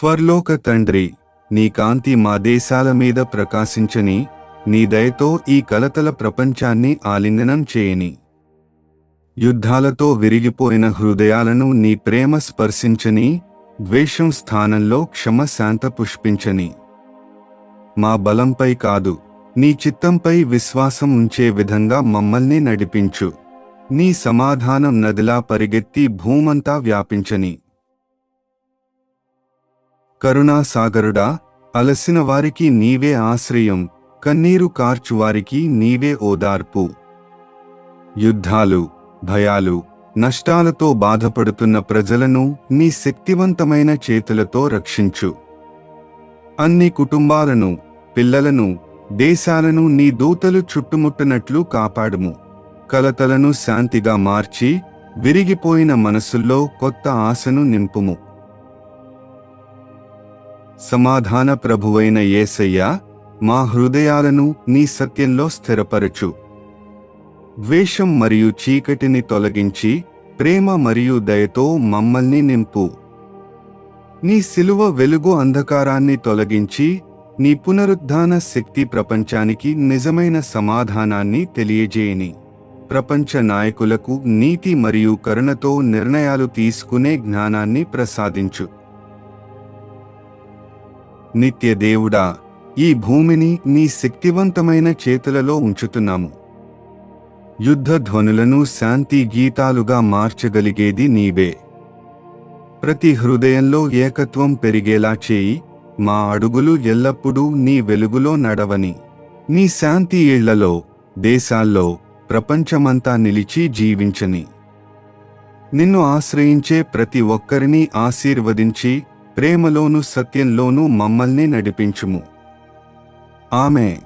స్వర్లోక తండ్రి నీ కాంతి మా దేశాల మీద ప్రకాశించని నీ దయతో ఈ కలతల ప్రపంచాన్ని ఆలింగనం చేయని. యుద్ధాలతో విరిగిపోయిన హృదయాలను నీ ప్రేమ స్పర్శించని ద్వేషం స్థానంలో క్షమ శాంత పుష్పించని. మా బలంపై కాదు నీ చిత్తంపై విశ్వాసం ఉంచే విధంగా మమ్మల్ని నడిపించు. నీ సమాధానం నదిలా పరిగెత్తి భూమంతా వ్యాపించని. కరుణాసాగరుడా అలసిన వారికి నీవే ఆశ్రయం కన్నీరు కార్చువారికి నీవే ఓదార్పు. యుద్ధాలు భయాలు నష్టాలతో బాధపడుతున్న ప్రజలను నీ శక్తివంతమైన చేతులతో రక్షించు. అన్ని కుటుంబాలను పిల్లలను దేశాలను నీ దూతలు చుట్టుముట్టనట్లు కాపాడుము. కలతలను శాంతిగా మార్చి విరిగిపోయిన మనసుల్లో కొత్త ఆశను నింపుము. సమాధాన ప్రభువైన యేసయ్య మా హృదయాలను నీ సత్యంలో స్థిరపరచు. ద్వేషం మరియు చీకటిని తొలగించి ప్రేమ మరియు దయతో మమ్మల్ని నింపు. నీ సిలువ వెలుగు అంధకారాన్ని తొలగించి నీ పునరుద్ధాన శక్తి ప్రపంచానికి నిజమైన సమాధానాన్ని తెలియజేయని. ప్రపంచ నాయకులకు నీతి మరియు కరుణతో నిర్ణయాలు తీసుకునే జ్ఞానాన్ని ప్రసాదించు. నిత్య దేవుడా ఈ భూమిని నీ శక్తివంతమైన చేతులలో ఉంచుతున్నాము. యుద్ధ ధ్వనులను శాంతి గీతాలుగా మార్చగలిగేది నీవే. ప్రతి హృదయంలో ఏకత్వం పెరిగేలా చేయి మా అడుగులు ఎల్లప్పుడూ నీ వెలుగులో నడవని. నీ శాంతి ఇళ్ళలో దేశాల్లో ప్రపంచమంతా నిలిచి జీవించని. నిన్ను ఆశ్రయించే ప్రతి ఒక్కరిని ఆశీర్వదించి ప్రేమలోను సత్యంలోనూ మమ్మల్ని నడిపించుము. ఆమె